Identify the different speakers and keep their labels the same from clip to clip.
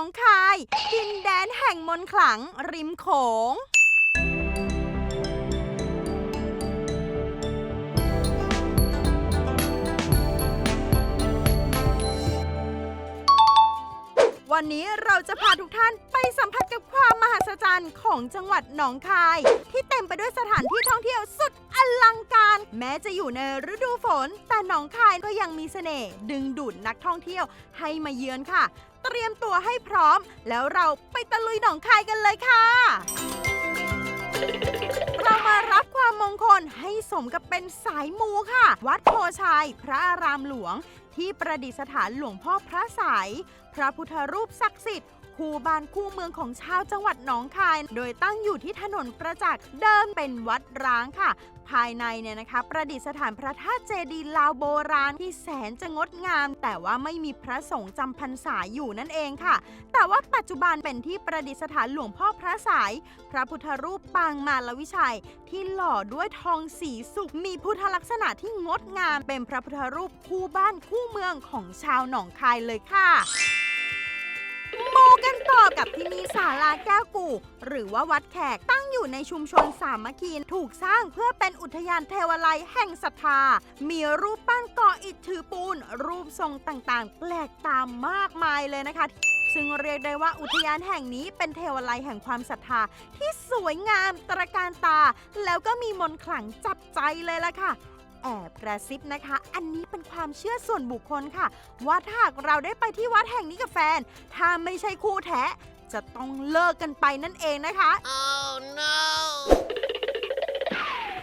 Speaker 1: องคาย ดินแดนแห่งมนต์ขลังริมโขง วันนี้เราจะพาทุกท่านไปสัมผัสกับความมหัศจรรย์ของจังหวัดหนองคาย ที่เต็มไปด้วยสถานที่ท่องเที่ยวสุดอลังการ แม้จะอยู่ในฤดูฝน แต่หนองคายก็ยังมีเสน่ห์ดึงดูดนักท่องเที่ยวให้มาเยือนค่ะ เตรียมตัวให้พร้อม แล้วเราไปตะลุยหนองคายกันเลยค่ะ เรามารับความมงคลให้สมกับเป็นสายมูค่ะ วัดโพชัย พระอารามหลวง ที่ประดิษฐานหลวงพ่อพระสาย พระพุทธรูปศักดิ์สิทธิ์ คู่บ้านคู่เมืองของชาวจังหวัดหนองคาย โดยตั้งอยู่ที่ถนนประจักษ์เดิมเป็นวัดร้างค่ะ ภายในเนี่ยนะคะ ประดิษฐานพระธาตุเจดีย์ลาวโบราณที่แสนจะงดงาม แต่ว่าไม่มีพระสงฆ์จำพรรษาอยู่นั่นเองค่ะ แต่ว่าปัจจุบันเป็นที่ประดิษฐานหลวงพ่อพระสาย พระพุทธรูปปางมาลวิชัย ที่หล่อด้วยทองสีสุกมีพุทธลักษณะที่งดงามเป็นพระพุทธรูปคู่บ้านคู่เมืองของชาวหนองคายเลยค่ะ กันต่อกับที่นี่ศาลาแก้วกู่ หรือว่าวัดแขกตั้งอยู่ในชุมชนสามัคคีถูกสร้างเพื่อเป็นอุทยานเทวาลัยแห่งศรัทธา มีรูปปั้นก่ออิฐถือปูน รูปทรงต่างๆ แปลกตามมากมายเลยนะคะ ซึ่งเรียกได้ว่าอุทยานแห่งนี้เป็นเทวาลัยแห่งความศรัทธา ที่สวยงามตระการตา แล้วก็มีมนต์ขลังจับใจเลยล่ะค่ะ แอบกระซิบนะคะ อันนี้เป็นความเชื่อส่วนบุคคลค่ะ ว่าถ้าหากเราได้ไปที่วัดแห่งนี้กับแฟน ถ้าไม่ใช่คู่แท้ จะต้องเลิกกันไปนั่นเองนะคะ
Speaker 2: Oh no!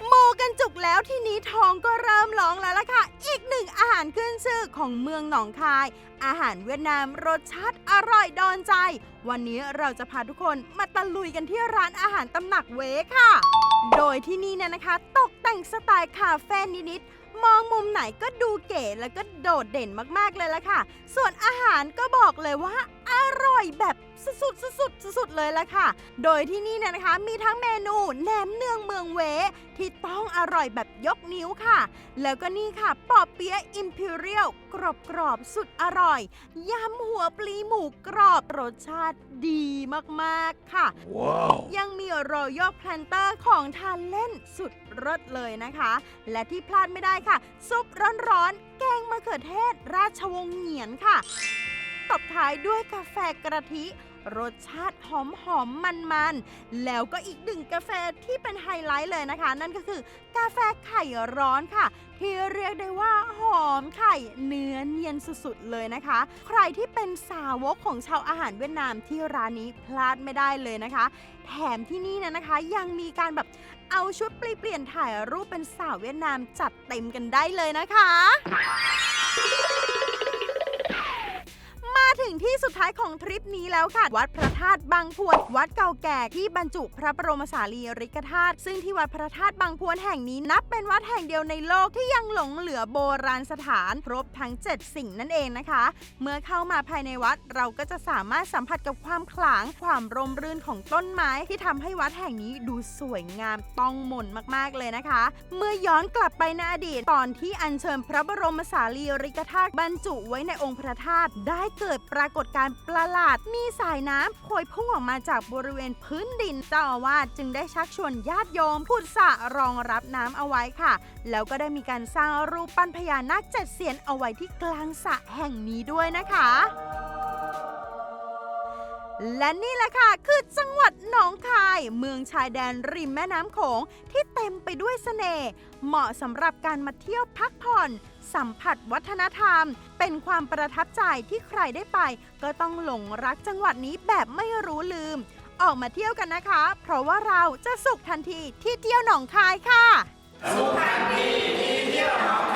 Speaker 1: โมกันจุกแล้วทีนี้ท้องก็เริ่มร้องแล้วล่ะค่ะ อีกหนึ่งอาหารขึ้นชื่อของเมืองหนองคาย อาหารเวียดนามรสชาติอร่อยดอนใจ วันนี้เราจะพาทุกคนมาตะลุยกันที่ร้านอาหารตำหนักเวค่ะ โดยที่นี่เนี่ยนะคะ ตกแต่งสไตล์คาเฟ่นิดๆมองมุมไหนก็ดูเก๋แล้วก็โดดเด่นมากๆเลยละค่ะ ส่วนอาหารก็บอกเลยว่าอร่อยแบบสุดๆสุดๆสุดๆเลยละค่ะ โดยที่นี่เนี่ยนะคะ มีทั้งเมนูแหนมเนืองเมืองเวที่ต้องอร่อยแบบ ยกนิ้วค่ะ แล้วก็นี่ค่ะปอเปี๊ยะอิมพีเรียลกรอบกรอบๆ สุดอร่อยยำหัวปลีหมูกรอบรสชาติดีมากๆค่ะ
Speaker 2: Wow!
Speaker 1: ยังมีรอยัลแพลนเตอร์ของทานเล่นสุดรสเลยนะคะ และที่พลาดไม่ได้ค่ะ ซุปร้อนๆ แกงมะเขือเทศ ราชวงศ์เหงียนค่ะ ตบท้ายด้วยกาแฟกระทิ รสชาติหอมหอมมันมันๆแล้วก็อีกหนึ่งกาแฟที่เป็นไฮไลท์เลยนะคะ นั่นก็คือกาแฟไข่ร้อนค่ะ ที่เรียกได้ว่าหอมไข่เนื้อเนียนสุดๆเลยนะคะ ใครที่เป็นสาวกของชาวอาหารเวียดนามที่ร้านนี้พลาดไม่ได้เลยนะคะ แถมที่นี่นะนะคะ ยังมีการแบบเอาชุดเปลี่ยนถ่ายรูปเป็นสาวเวียดนามจัดเต็มกันได้เลยนะคะ ถึงที่สุดท้ายของทริปนี้แล้วค่ะ วัดพระธาตุบางพวน วัดเก่าแก่ที่บรรจุพระบรมสารีริกธาตุซึ่งที่วัดพระธาตุบางพวนแห่งนี้นับเป็นวัดแห่งเดียวในโลกที่ยังหลงเหลือโบราณสถานครบทั้ง 7 สิ่งนั่นเองนะคะ เมื่อเข้ามาภายในวัดเราก็จะสามารถสัมผัสกับความขลังความร่มรื่นของต้นไม้ที่ทำให้วัดแห่งนี้ดูสวยงามต้องมนมากๆเลยนะคะ เมื่อย้อนกลับไปในอดีตตอนที่อัญเชิญพระบรมสารีริกธาตุบรรจุไว้ในองค์พระธาตุได้เกิดปรากฏการประหลาดมีสายน้ำพวยพุ่งออกมาจากบริเวณพื้นดินเจ้าอาวาสจึงได้ชักชวนญาติโยมพุดสะรองรับน้ำเอาไว้ค่ะ แล้วก็ได้มีการสร้างรูปปั้นพญานาคเจ็ดเสียนเอาไว้ที่กลางสระแห่งนี้ด้วยนะคะ และนี่แหละค่ะ คือจังหวัดหนองคาย เมืองชายแดนริมแม่น้ำโขงที่เต็มไปด้วยเสน่ห์เหมาะสำหรับการมาเที่ยวพักผ่อน สัมผัสวัฒนธรรม เป็นความประทับใจที่ใครได้ไป ก็ต้องหลงรักจังหวัดนี้แบบไม่รู้ลืม ออกมาเที่ยวกันนะคะ เพราะว่าเราจะสุขทันทีที่เที่ยวหนองคายค่ะ
Speaker 2: สุขทันทีที่เที่ยวหนอง